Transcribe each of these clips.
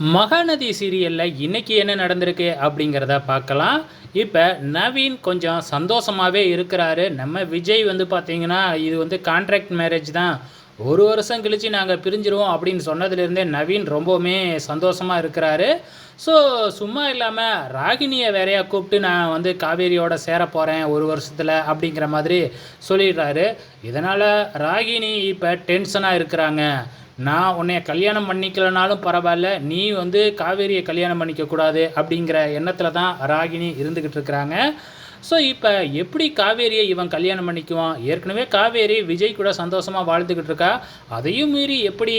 மகாநதி சீரியலில் இன்றைக்கி என்ன நடந்திருக்கு அப்படிங்கிறத பார்க்கலாம். இப்போ நவீன் கொஞ்சம் சந்தோஷமாகவே இருக்கிறாரு. நம்ம விஜய் வந்து பார்த்திங்கன்னா இது வந்து கான்ட்ராக்ட் மேரேஜ் தான். ஒரு வருஷம் கழித்து நாங்கள் பிரிஞ்சிருவோம் அப்படின்னு சொன்னதுலேருந்தே நவீன் ரொம்பவுமே சந்தோஷமாக இருக்கிறாரு. ஸோ சும்மா இல்லாமல் ராகினியை வேறையா கூப்பிட்டு நான் வந்து காவேரியோட சேர போகிறேன் ஒரு வருஷத்தில் அப்படிங்கிற மாதிரி சொல்லிடுறாரு. இதனால் ராகினி இப்போ டென்ஷனாக இருக்கிறாங்க. நான் உன்னைய கல்யாணம் பண்ணிக்கலனாலும் பரவாயில்ல நீ வந்து காவேரியை கல்யாணம் பண்ணிக்க கூடாது அப்படிங்கிற எண்ணத்தில் தான் ராகினி இருந்துக்கிட்டு இருக்கிறாங்க. ஸோ இப்போ எப்படி காவேரியை இவன் கல்யாணம் பண்ணிக்குவான்? ஏற்கனவே காவேரி விஜய் கூட சந்தோஷமாக வாழ்ந்துக்கிட்டு இருக்கா? அதையும் மீறி எப்படி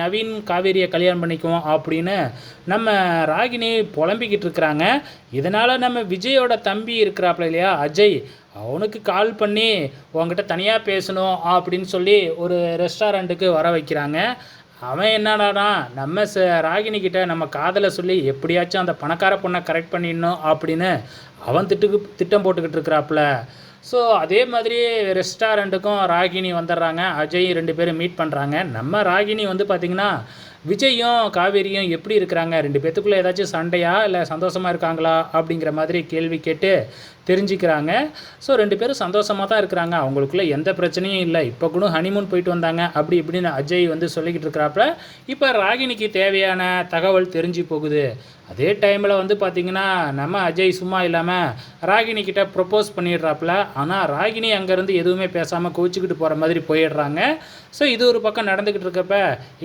நவீன் காவேரியை கல்யாணம் பண்ணிக்குவான் அப்படின்னு நம்ம ராகினி புலம்பிக்கிட்டு இருக்கிறாங்க. இதனால் நம்ம விஜயோட தம்பி இருக்கிறாப்புல இல்லையா அஜய்? அவனுக்கு கால் பண்ணி உங்ககிட்ட தனியாக பேசணும் அப்படின்னு சொல்லி ஒரு ரெஸ்டாரண்ட்டுக்கு வர வைக்கிறாங்க. அவன் என்னடானா நம்ம ச ராகினிக்கிட்ட நம்ம காதலை சொல்லி எப்படியாச்சும் அந்த பணக்கார பொண்ணை கரெக்ட் பண்ணிடணும் அப்படின்னு அவன் திட்டுக்கு திட்டம் போட்டுக்கிட்டு இருக்கிறாப்புல. ஸோ அதே மாதிரி ரெஸ்டாரண்ட்டுக்கும் ராகினி வந்துடுறாங்க. அஜய் ரெண்டு பேரும் மீட் பண்ணுறாங்க நம்ம ராகினி வந்து பார்த்திங்கன்னா விஜயும் காவேரியும் எப்படி இருக்கிறாங்க? ரெண்டு பேத்துக்குள்ளே ஏதாச்சும் சண்டையா? இல்லை சந்தோஷமாக இருக்காங்களா? அப்படிங்கிற மாதிரி கேள்வி கேட்டு தெரிஞ்சுக்கிறாங்க. ஸோ ரெண்டு பேரும் சந்தோஷமாக தான் இருக்கிறாங்க. அவங்களுக்குள்ள எந்த பிரச்சனையும் இல்லை. இப்போ கூட ஹனிமூன் போயிட்டு வந்தாங்க. அப்படி இப்படின்னு அஜய் வந்து சொல்லிக்கிட்டு இருக்கிறாப்புல. இப்போ ராகினிக்கு தேவையான தகவல் தெரிஞ்சு போகுது. அதே டைமில் வந்து பார்த்திங்கன்னா நம்ம அஜய் சும்மா இல்லாமல் ராகினி கிட்ட ப்ரொப்போஸ் பண்ணிடுறாப்புல. ஆனால் ராகினி அங்கேருந்து எதுவுமே பேசாமல் கோச்சிக்கிட்டு போகிற மாதிரி போயிடுறாங்க. ஸோ இது ஒரு பக்கம் நடந்துக்கிட்டு இருக்கப்ப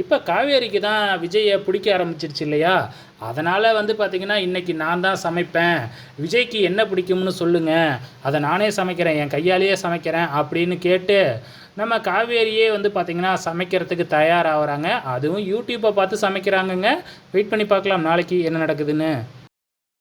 இப்போ காவேரிக்கு தான் விஜயை பிடிக்க ஆரம்பிச்சிருச்சு இல்லையா? அதனால் வந்து பார்த்திங்கன்னா இன்றைக்கி நான் தான் சமைப்பேன். விஜய்க்கு என்ன பிடிக்கும்னு சொல்லுங்கள் அதை நானே சமைக்கிறேன் என் கையாலேயே சமைக்கிறேன் அப்படின்னு கேட்டு நம்ம காவேரியே வந்து பார்த்திங்கன்னா சமைக்கிறதுக்கு தயாராகிறாங்க. அதுவும் யூடியூப்பை பார்த்து சமைக்கிறாங்கங்க. வெயிட் பண்ணி பார்க்கலாம் நாளைக்கு என்ன நடக்குதுன்னு.